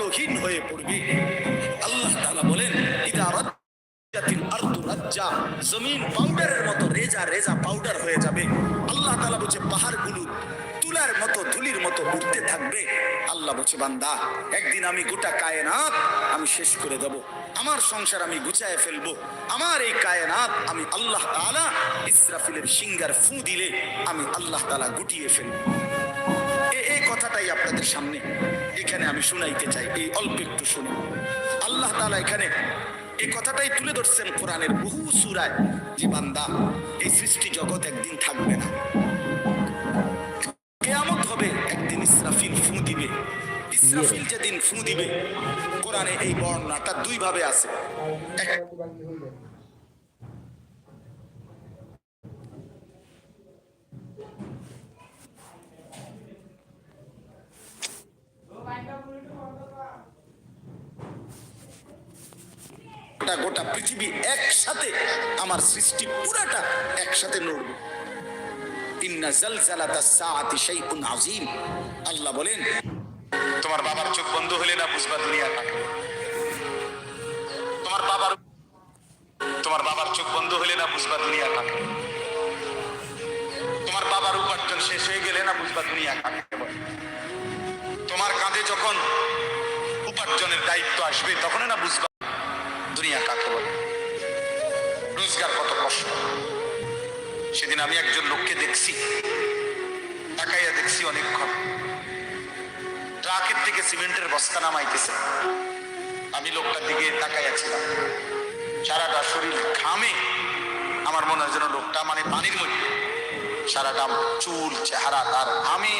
আলোহীন হয়ে পড়বে। আল্লাহ তাআলা বলেন আমি শেষ করে দেব। আমার সংসার আমি গুছায় ফেলব। আমার এই কায়নাত আমি আল্লাহ তাআলা ইসরাফিলের সিঙ্গার ফু দিলে আমি আল্লাহ তালা গুটিয়ে ফেলব। এই কথাটাই আপনাদের সামনে। এখানে আমি শুনাইতে চাই, এই অল্প একটু শুনে আল্লাহ তাআলা এখানে এই কথাটাই তুলে ধরছেন কোরআনের বহু সুরায়, যে বান্দা এই সৃষ্টি জগৎ একদিন থাকবে না। কেয়ামত হবে, একদিন ইসরাফিল ফু দিবে। ইসরাফিল যেদিন ফু দিবে, কোরআনে এই বর্ণনাটা দুই ভাবে আছে। গোটা গোটা পৃথিবী একসাথে আমার সৃষ্টি পুরাটা একসাথে নড়বে আল্লাহ বলেন, তোমার বাবার চোখ বন্ধ হলে না বুঝবা দুনিয়া তোমার বাবার তোমার বাবার চোখ বন্ধ হলে না বুঝবা তোমার বাবার উপার্জন শেষ হয়ে গেলে না বুঝবা দুনিয়া কাকে। তোমার কাঁধে যখন উপার্জনের দায়িত্ব আসবে তখন না বুঝবা দুনিয়া কাকে বলে? রোজগার কত কষ্ট। সেদিন আমি একজন লোককে দেখছি, তাকাইয়া দেখছি অনেকক্ষণ। ট্রাকের থেকে সিমেন্টের বস্তা নামাইতেছে। আমি লোকটার দিকে তাকাইয়াছিলাম সারাটা শরীর ঘামে। আমার মনে হয় যেন লোকটা মানে পানির মধ্যে। সারাটা চুল, চেহারা তার ঘামে।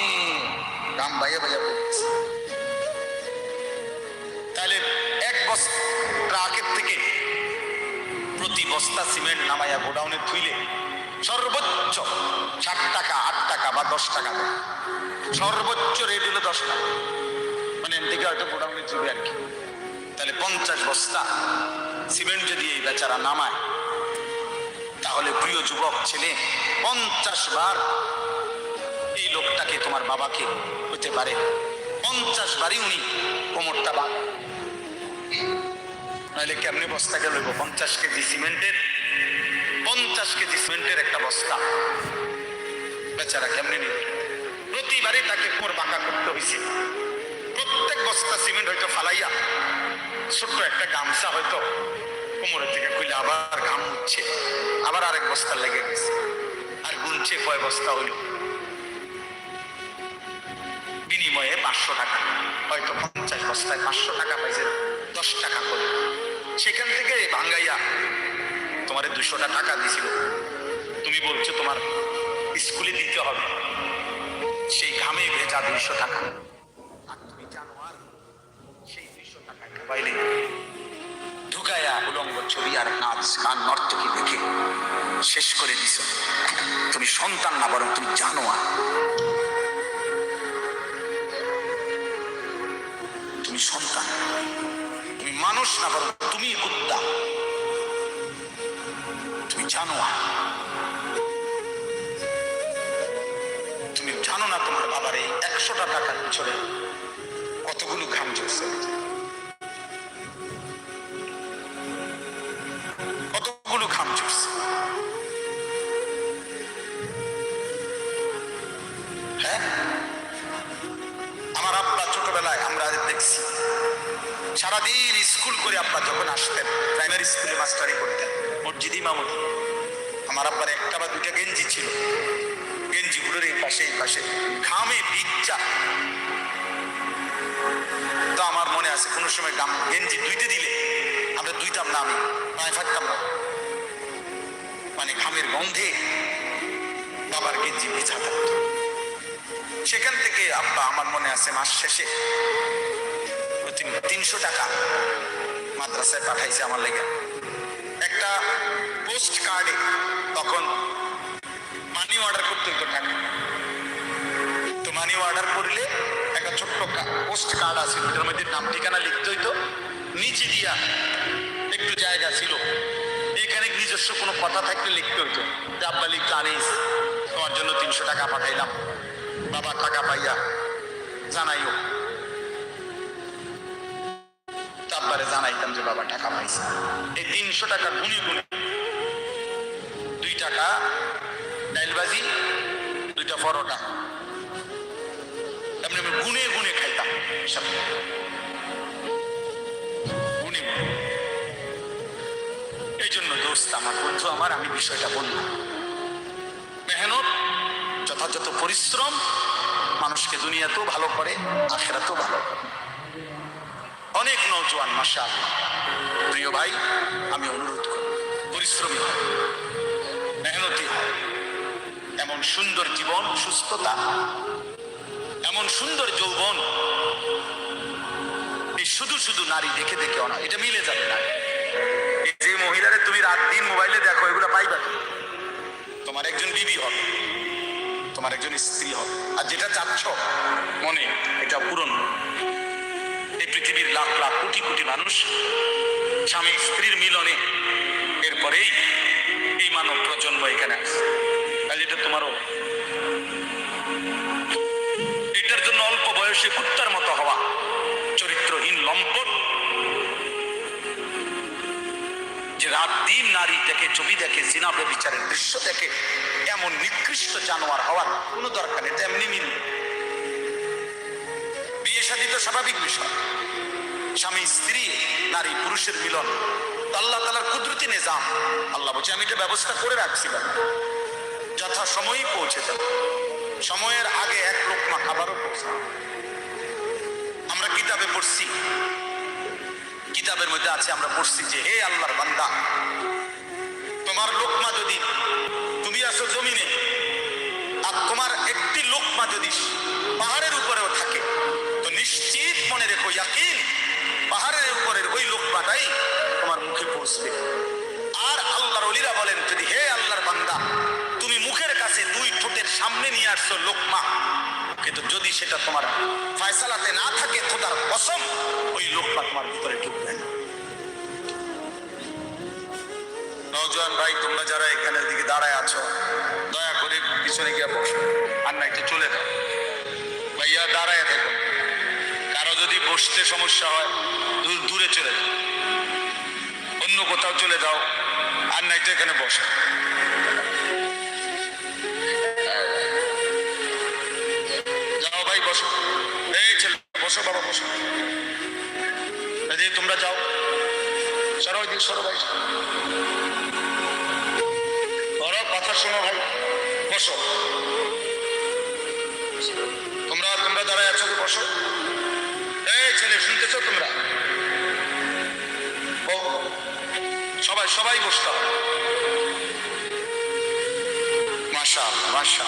ঘাম বাইয়া বাইয়া পড়তেছে তাহলে বস্তা, ট্রাকের থেকে প্রতি বস্তা সিমেন্ট নামাইয়া গোডাউনে থুইলে সর্বোচ্চ ষাট টাকা, আট টাকা বা দশ টাকা সর্বোচ্চ রেট হলো দশ টাকা। মানে এদিকে হয়তো গোডাউনে থুবে আর কি। তাহলে পঞ্চাশ বস্তা সিমেন্ট যদি এই বেচারা নামায়, তাহলে প্রিয় যুবক, ছেলে, পঞ্চাশ বার এই লোকটাকে তোমার বাবাকে হতে পারে। পঞ্চাশ বারই উনি কোমরটা বাঁধ। নাহলে কেমনে বস্তা গেল পঞ্চাশ কেজি সিমেন্টের, পঞ্চাশ কেজি সিমেন্টের একটা বস্তা। বেচারা কেমনে নিবে? প্রতিবারে তাকে কোর বাঁকা করতে হয়েছে প্রত্যেক বস্তা সিমেন্ট হয়তো ফালাইয়া ছোট্ট একটা গামছা হয়তো কোমরের থেকে খুলে আবার ঘাম উঠছে, আবার আরেক বস্তা লেগে গেছে। আর গুনছে কয় বস্তা হইল? বিনিময়ে পাঁচশো টাকা। হয়তো পঞ্চাশ বস্তায় পাঁচশো টাকা পাইছে, দশ টাকা করে। সেখান থেকে ভাঙ্গাইয়া তোমার দুশোটা টাকা দিছিল। তুমি বলছো তোমার স্কুলে দিতে হবে। সেই ঘামে ভেজা দুইশো টাকা। আর তুমি জানো আর সেই দুইশো টাকা পাইলে ঢুকায়া উলঙ্গ ছবি আর নাচ গান নর্তকী দেখে শেষ করে দিছ। তুমি সন্তান না, বরং তুমি জানো আর। তুমি সন্তান। মানুষ না, বরং তুমি কুত্তা। তুমি জানো। তুমি জানো না তোমার বাবার এই একশোটা টাকার পিছনে কতগুলো ঘাম ঝরছে। কতগুলো ঘাম ঝরছে। সারাদিন স্কুল করে আব্বা যখন আসতেন প্রাইমারি স্কুলে মাস্টারি করতেন। মসজিদ ইমামত। আমার আব্বার একটা বা দুইটা গেঞ্জি ছিল। গেঞ্জিগুলোর এই পাশে এই পাশে। ঘামে ভিজা তো আমার মনে আছে, কোনো সময় গাম গেঞ্জি দুইতে দিলে, আমরা দুইটাম না আমি পায়ে ফাটতাম না মানে ঘামের গন্ধে বাবার গেঞ্জি ভিজা থাকতো। সেখান থেকে আব্বা, আমার মনে আছে, মাস শেষে তিনশো টাকা মাদ্রাসায় পাঠাইছে আমার লেগে। একটা পোস্ট কার্ডে তখন মানি অর্ডার করতে হইতো টাকা। তো মানি অর্ডার করলে একটা ছোট্ট পোস্ট কার্ড আছে ওটার মধ্যে নাম, ঠিকানা লিখতে হইতো। নিচে দিয়া একটু জায়গা ছিল। এখানে নিজস্ব কোনো কথা থাকলে লিখতে হইতো। যে আব্বা লিখতে আনিস তোমার জন্য তিনশো টাকা পাঠাইলাম। বাবা টাকা পাইয়া জানাইও। আব্বারে জানাইতাম যে বাবা টাকা পাইছে। এই তিনশো টাকা গুনি গুনি দুই টাকা, ডাইলবাজি, দুইটা পরোটা। এমনি আমি গুনে গুনে খাইতাম সব। গুনে এই জন্য দোস্ত, আমার বন্ধু, আমার, আমি বিষয়টা বললাম মেহনত, যথাযথ পরিশ্রম মানুষকে দুনিয়াতেও ভালো করে, আখেরাতেও ভালো করে। নৌজওয়ান মাসা প্রিয় ভাই, আমি অনুরোধ করি পরিশ্রমী হয় মেহনতি হয় এমন সুন্দর জীবন, সুস্থতা, এমন সুন্দর যৌবন, এই শুধু শুধু নারী দেখে দেখে অনা, এটা মিলে যাবে না। এই যে মহিলারে তুমি রাত দিন মোবাইলে দেখো, এগুলো পাইবা তোমার একজন বিবি হবে, তোমার একজন স্ত্রী হবে। আর যেটা চাচ্ছ, মনে, এটা পূরণ পৃথিবীর লাখ লাখ কোটি কোটি মানুষ স্বামী স্ত্রীর মিলনে। এরপরেই এই মানব প্রজন্ম এখানে আসছে এটা তোমারও। এটার জন্য অল্প বয়সে কুত্তার মতো হওয়া চরিত্রহীন লম্পট, যে রাত দিন নারী দেখে, ছবি দেখে সিনাবে বিচারের দৃশ্য দেখে, এমন নিকৃষ্ট জানোয়ার হওয়ার কোনো দরকার নেই এমনি মিল বিয়ে শাদী তো স্বাভাবিক বিষয়। স্বামী, স্ত্রী, নারী, পুরুষের মিলন। আল্লাহ তালার কুদরতি নিজাম। আল্লাহ বলছে, আমি এটা ব্যবস্থা করে রাখছিলাম। যথা সময়ই পৌঁছে যাবে। সময়ের আগে এক লোকমা খাবারও পৌঁছে আমরা কিতাবে পড়ছি। কিতাবের মধ্যে আছে, আমরা পড়ছি যে, হে আল্লাহর বান্দা, তোমার লোকমা যদি, তুমি আসো জমিনে, আর তোমার একটি লোকমা যদি পাহাড়ের উপরেও থাকে, তো নিশ্চিত মনে রেখো, ইয়াকিন পাহাড়ের উপরের ওই লোকমাটাই তোমার মুখে পৌঁছবে। আর আল্লাহর অলিরা বলেন, যদি হে আল্লাহর বান্দা, তুমি মুখের কাছে দুই ঠোঁটের সামনে নিয়ে আসছো লোকমা কিন্তু যদি সেটা তোমার ফয়সালাতে না থাকে খোদার কসম ওই লোকমা তোমার ভিতরে ঢুকবে না। নওজোয়ান ভাই, তোমরা যারা এখানের দিকে দাঁড়ায় আছো, দয়া করে পিছনে গিয়ে বসো। বসতে সমস্যা হয়, দূরে চলে যাও। অন্য কোথাও চলে যাও, আর নাই তো এখানে বসো। যাও ভাই, বসো। এই ছেলে, বসো বাবা, বসো। তোমরা যাও। সরো ওইদিকে সরো ভাই। বড় কথা শোনো ভাই। বসো। তোমরা তোমরা দাঁড়ায় তো বসো। এই ছেলে শুনতেছো তোমরা? সবাই সবাই বসতে হবে মাশা মাশা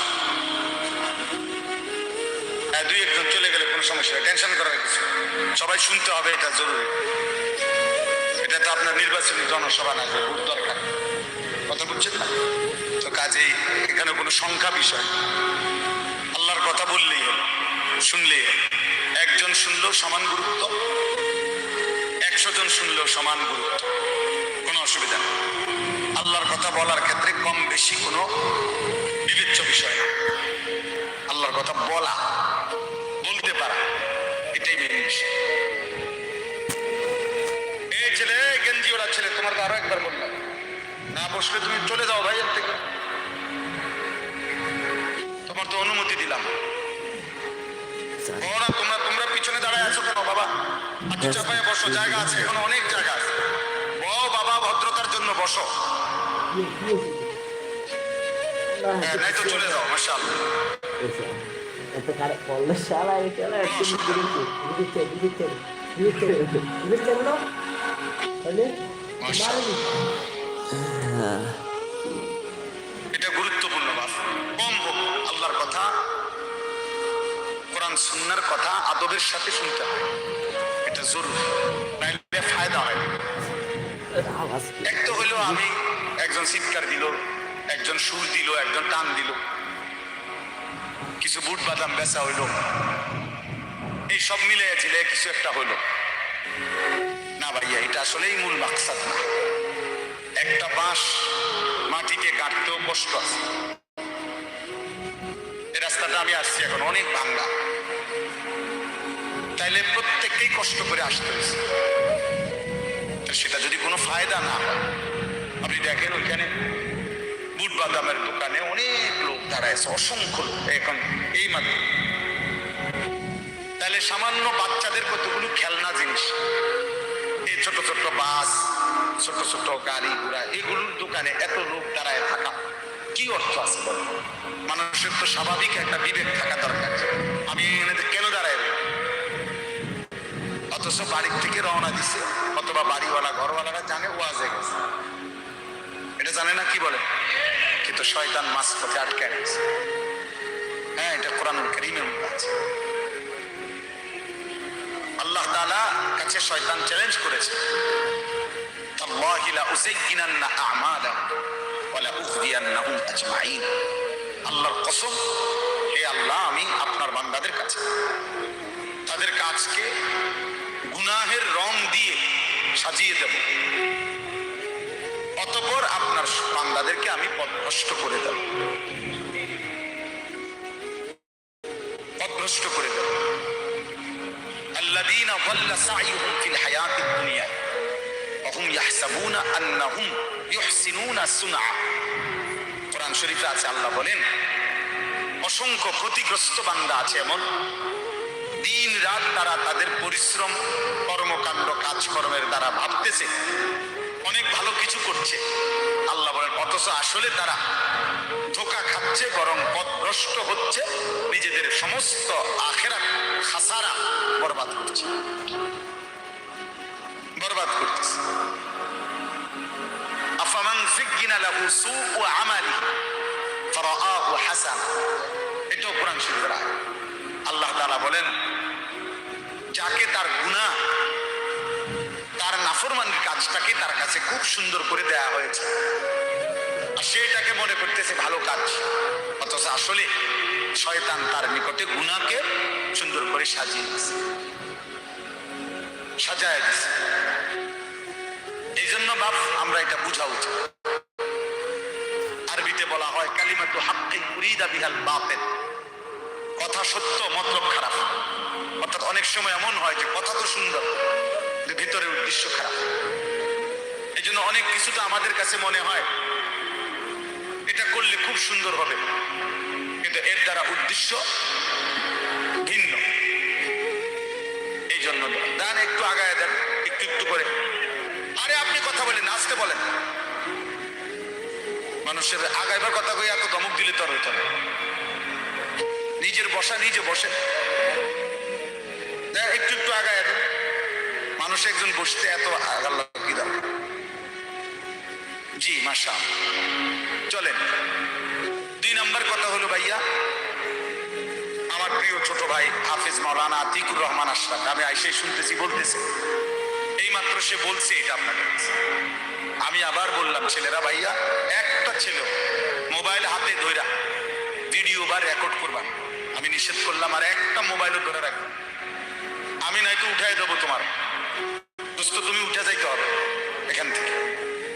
হ্যাঁ দুই একজন চলে গেলে কোনো সমস্যা টেনশন করার কিছু সবাই শুনতে হবে, এটা জরুরি। এটা তো আপনার নির্বাচনী জনসভা না দরকার। কথা বুঝছেন না? তো কাজেই এখানে কোনো সংখ্যা বিষয়। আল্লাহর কথা বললেই হলো, শুনলেই হলো। একজন শুনলেও সমান গুরুত্ব? একশো জন শুনলেও সমান গুরুত্ব। কোনো অসুবিধা নেই। আল্লাহর কথা বলার ক্ষেত্রে কম বেশি কোনো বিবেচ্য বিষয় না। আল্লাহর কথা বলা, বলতে পারা, এটাই মেন বিষয়। এই ছেলে গেঞ্জি ওরা ছেলে, তোমার আরও একবার বললাম। না বসলে তুমি চলে যাও ভাই এর থেকে। তোমার তো অনুমতি দিলাম ওরা তোমরা তোমরা পিছনে দাঁড়ায় আছো কেন বাবা একটু চাপায় বসো জায়গা আছে এখন অনেক জায়গা আছে। বাবা ভদ্রতার জন্য বসো। হ্যাঁ, নাই তো চলে যাও মাশাআল্লাহ। এটা গুরুত্বপূর্ণ বাস। কম আল্লাহর কথা কোরআন সুন্নার কথা আদবের সাথে শুনতে হয় এটা জরুরি। ফায়দা হয়। এক তো হইল আমি একজন চিৎকার দিল, একজন সুর দিল, একজন টান দিল। কিছু বুট বাদাম বেচা হইল। এই সব মিলে ঝিলে কিছু একটা হইল। না ভাইয়া, এটা আসলেই মূল মাকসাদ। না একটা বাঁশ মাটিকে গাঁটতেও কষ্ট আছে। এই রাস্তাটা আমি আসছি এখন, অনেক ভাঙ্গা। তাইলে প্রত্যেককেই কষ্ট করে আসতে হয়েছে। সেটা যদি কোনো ফায়দা না হয়, আপনি দেখেন ওইখানে বুট বাদামের দোকানে অনেক লোক দাঁড়ায় অসংখ্য এখন এই মাত্র। তাহলে সামান্য বাচ্চাদের কতগুলো খেলনা জিনিস? এই ছোট ছোট বাস, ছোট ছোট গাড়ি ঘোড়া, এগুলোর দোকানে এত লোক দাঁড়ায় থাকা। কি অর্থ আছে মানুষের তো স্বাভাবিক একটা বিবেক থাকা দরকার। আমি এখানে কেন দাঁড়ায়? অথচ বাড়ির থেকে রওনা দিছে। অথবা বাড়িওয়ালা, ঘরওয়ালারা জানে ওয়াজে গেছে। এটা জানে না কি বলে? কিন্তু শয়তান মাছ পথে আটকে গেছে হ্যাঁ এটা কোরআনুল করিমের মধ্যে আছে। আল্লাহ তাআলা কাছে শয়তান চ্যালেঞ্জ করেছে। তাল্লাহি লা উযায়্যিনান্না আ'মালাহুম ওয়া লা উগরিয়ান্নাহুম আজমাইন। আল্লাহর কসম, হে আল্লাহ, আমি আপনার বান্দাদের কাছে। তাদের কাজকে গুনাহের রং দিয়ে সাজিয়ে দেব। অতপর আপনার বান্দাদেরকে আমি পদভ্রষ্ট করে দেব। পদভ্রষ্ট করে দেব। الذين ضل سعيهم في الحياة الدنيا وهم يحسبون أنهم يحسنون صنعا কোরআন শরীফে আছে, আল্লাহ বলেন, অসংখ্য ক্ষতিগ্রস্ত বান্দা আছে এমন। দিন রাত তারা তাদের পরিশ্রম, কর্মকাণ্ড, কাজকর্মের দ্বারা ভাবতেছে। অনেক ভালো কিছু করছে। আল্লাহ বলেন, অথচ আসলে তারা ধোকা খাচ্ছে, বরং পথভ্রষ্ট হচ্ছে, নিজেদের সমস্ত আখেরা খাসারা বরবাদ করছে। বরবাদ করতেছে। আফামান ফিগিনা লাহু সুউ আমালি, ফারাআহু হাসানা। এটাও কোরআন শরীফের আল্লাহ তাআলা বলেন যাকে তার গুনাহ, তার নাফরমানির কাজটাকে তার কাছে খুব সুন্দর করে দেয়া হয়েছে। আর সেটাকে মনে করতেছে ভালো কাজ। অথচ আসলে শয়তান তার নিকটে গুনাহকে সুন্দর করে সাজিয়ে দিছে। সাজায় দিছে। এই জন্য বাপ, আমরা এটা বুঝা উচিত। আরবিতে বলা হয়, কালিমাতু হাক্কিন উরিদা বিহাল বাতিল। কথা সত্য, মতলব খারাপ। অর্থাৎ অনেক সময় এমন হয় যে কথা তো সুন্দর ভিতরের উদ্দেশ্য খারাপ। এই জন্য অনেক কিছু তো আমাদের কাছে মনে হয়, এটা করলে খুব সুন্দর হবে। কিন্তু এর দ্বারা উদ্দেশ্য ভিন্ন। এই জন্য দেন একটু আগায় দেন, একটু একটু করে। আরে আপনি কথা বলেন নাচতে বলেন। মানুষের আগাইবার কথা কই এত দমক দিলে তো আর হইতো নিজের বসা নিজে বসে আগায় মানুষ একজন বসতে এত আগাল কি দরকার? জি মাসা চলেন। দুই নাম্বার কথা হলো, ভাইয়া, আমার প্রিয় ছোট ভাই হাফিজ মাওলানা আতিকুর রহমান আশরাফ। আমি আইসে শুনতেছি, বলতেছে। এইমাত্র সে বলছে এটা আপনাদের আমি আবার বললাম, ছেলেরা ভাইয়া, একটা ছেলে মোবাইল হাতে ধইরা ভিডিও বা রেকর্ড করবা আমি নিষেধ করলাম, আর একটা মোবাইলও ধরে রাখব আমি নয়তো উঠাই দেবো তোমার। দোস্ত, তুমি উঠে যাইতে হবে এখান থেকে।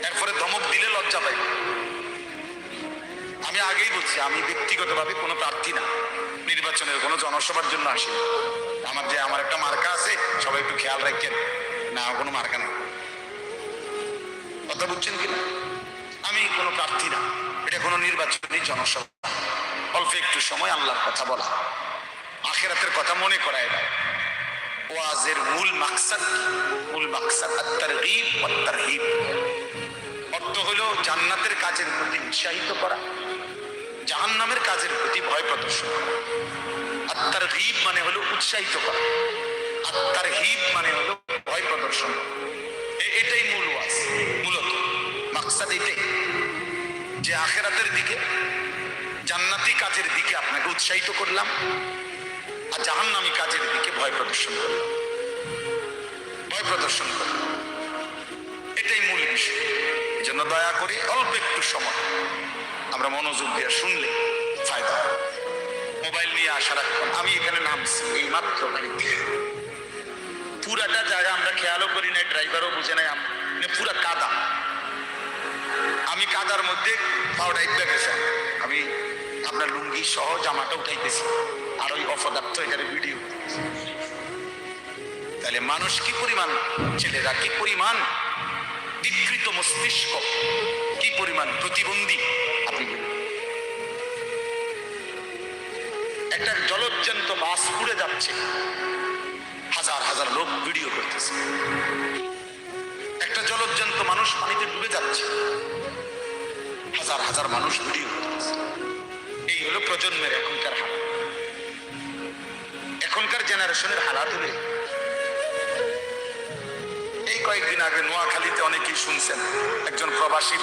এরপরে ধমক দিলে লজ্জা পাই। আমি আগেই বলছি, আমি ব্যক্তিগতভাবে কোনো প্রার্থী না। নির্বাচনের কোনো জনসভার জন্য আসি আমার যে, আমার একটা মার্কা আছে, সবাই একটু খেয়াল রাখেন। না, কোনো মার্কা নেই। কথা বুঝছেন কিনা? আমি কোনো প্রার্থী না। এটা কোনো নির্বাচনী জনসভা। অল্প একটু সময় আল্লাহর কথা বলা। আখেরাতের কথা মনে করায় দেয় ওয়াজের মূল মাকসাদ মূল মাকসাদ আত্মারগীব ওয়াত্তারহিব অর্থ হলো জান্নাতের কাজের প্রতি উৎসাহিত করা, জাহান্নামের কাজের প্রতি ভয় প্রদর্শন করা। আত্মার মানে হলো উৎসাহিত করা আত্মার হিব মানে হলো ভয় প্রদর্শন এটাই মূল ওয়াজ, মূলত। মাকসাদ এটাই, যে আখেরাতের দিকে, জান্নাতি কাজের দিকে আপনাকে উৎসাহিত করলাম আর জাহান্নামী কাজের দিকে ভয় প্রদর্শন করলাম ভয় প্রদর্শন করলাম এটাই মূল বিষয়। জন্য দয়া করে অল্প একটু সময়। আমরা মনোযোগ দিয়ে শুনলে ফায়দা। মোবাইল নিয়ে আসার আমি এখানে নামছি, এই মাত্র পুরাটা জায়গা আমরা খেয়ালও করি না ড্রাইভারও বুঝে নাই আম- মানে পুরা কাদা। আমি কাদার মধ্যে গেছে। আমি আপনার লুঙ্গি সহ জামাটা উঠাইতেছি। আর ওই অপদার্থ এখানে ভিডিও। তাহলে মানুষ কি পরিমাণ? ছেলেরা কি পরিমাণ? বিকৃত মস্তিষ্ক কি পরিমাণ প্রতিবন্ধী? একটা জলজ্জান্ত বাস উড়ে যাচ্ছে। হাজার হাজার লোক ভিডিও করতেছে। একটা জলজ্জান্ত মানুষ পানিতে ডুবে যাচ্ছে। হাজার হাজার মানুষ ভিডিও করতেছে। এই হলো প্রজন্মের এখনকার এখনকার জেনারেশনের হালাত হলে এই কয়েকদিন আগে নোয়াখালীতে অনেকেই শুনছেন একজন প্রবাসী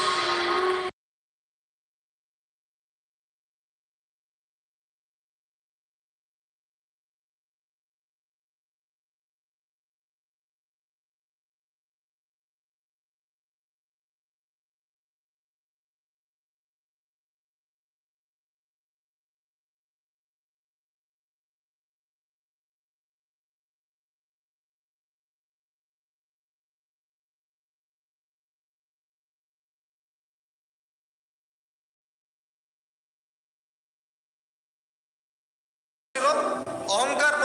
ছিল অহংকার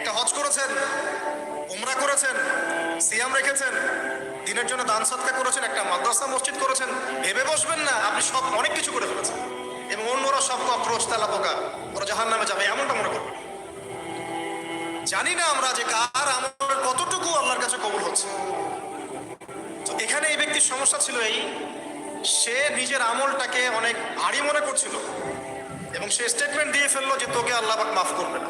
একটা হজ করেছেন, উমরা করেছেন, সিয়াম রেখেছেন, দিনের জন্য দান সৎকা করেছেন, একটা মাদ্রাসা, মসজিদ করেছেন। ভেবে বসবেন না, আপনি সব অনেক কিছু করে ফেলেছেন। এবং অন্যরা সব কক্রোচ তেলা পোকা ওরা জাহান নামে যাবে, এমনটা মনে করবেন। জানি না আমরা যে কার আমার কতটুকু আল্লাহর কাছে কবুল হচ্ছে। তো এখানে এই ব্যক্তির সমস্যা ছিল এই, সে নিজের আমলটাকে অনেক ভারী মনে করছিল। এবং সে স্টেটমেন্ট দিয়ে ফেলল যে তোকে আল্লাহ মাফ করবে না।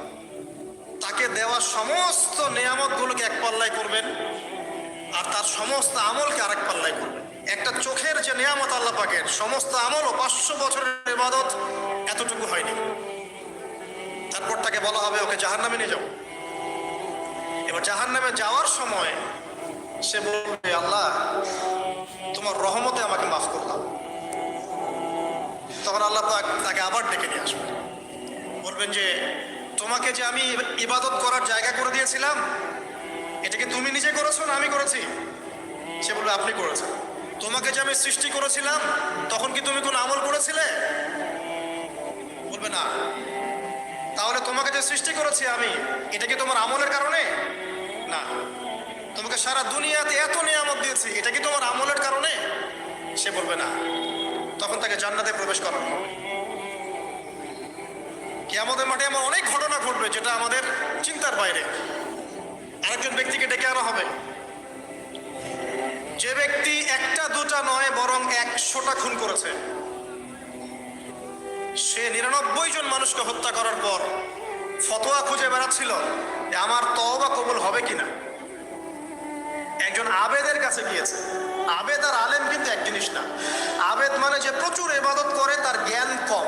তাকে দেওয়া সমস্ত নিয়ামতগুলোকে এক পাল্লায় করবেন, আর তার সমস্ত আমলকে আরেক পাল্লায় করবেন। একটা চোখের যে নিয়ামত আল্লাহ পাকের, সমস্ত আমল ও পাঁচশো বছরের ইবাদত এতটুকু হয়নি। তারপর তাকে বলা হবে, ওকে জাহান নামে নিয়ে যাও। এবার জাহান নামে যাওয়ার সময় সে বলবে, আল্লাহ, তোমার রহমতে আমাকে মাফ করলাম তখন আল্লাহ তাকে আবার ডেকে নিয়ে আসবে বলবেন যে তোমাকে যে আমি ইবাদত করার জায়গা করে দিয়েছিলাম, এটা কি তুমি নিজে করেছ না আমি করেছি? সে বলবে, আপনি করেছেন। তোমাকে যে আমি সৃষ্টি করেছিলাম, তখন কি তুমি কোনো আমল করেছিলে? বলবে, না। তাহলে তোমাকে যে সৃষ্টি করেছি আমি, এটা কি তোমার আমলের কারণে? না। তোমাকে সারা দুনিয়াতে এত নিয়ামত দিয়েছি, এটা কি তোমার আমলের কারণে? সে বলবে, না। তখন তাকে জান্নাতে প্রবেশ করানো হবে। কিয়ামতের মাঠে এমন অনেক ঘটনা ঘটবে যেটা আমাদের চিন্তার বাইরে। আরেকজন ব্যক্তিকে ডেকে আনা হবে। যে ব্যক্তি একটা দুটা নয়, বরং একশোটা খুন করেছে। সে নিরানব্বই জন মানুষকে হত্যা করার পর ফতোয়া খুঁজে বেড়াচ্ছিল আমার তওবা কবুল হবে কিনা। একজন আবেদের কাছে গিয়েছে। আবেদ আর আলেম কিন্তু এক জিনিস না আবেদ মানে যে প্রচুর ইবাদত করে তার জ্ঞান কম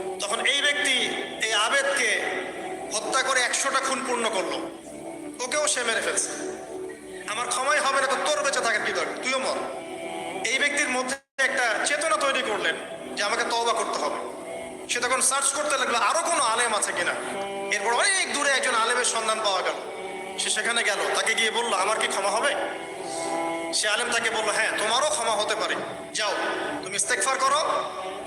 তখন এই ব্যক্তি এই আবেদকে হত্যা করে একশোটা খুন পূর্ণ করল। ওকেও সে মেরে ফেলছে। আমার ক্ষমাই হবে না তো তোর বেঁচে থাকার কি দরকার তুইও মর। এই ব্যক্তির মধ্যে একটা চেতনা তৈরি করলেন যে আমাকে তওবা করতে হবে। সে তখন সার্চ করতে লাগল, আরও কোনো আলেম আছে কিনা? এরপর অনেক দূরে একজন আলেমের সন্ধান পাওয়া গেল। সে সেখানে গেল, তাকে গিয়ে বলল, আমার কি ক্ষমা হবে? সে আলেম তাকে বলল হ্যাঁ তোমারও ক্ষমা হতে পারে। যাও, তুমি ইস্তেকফার করো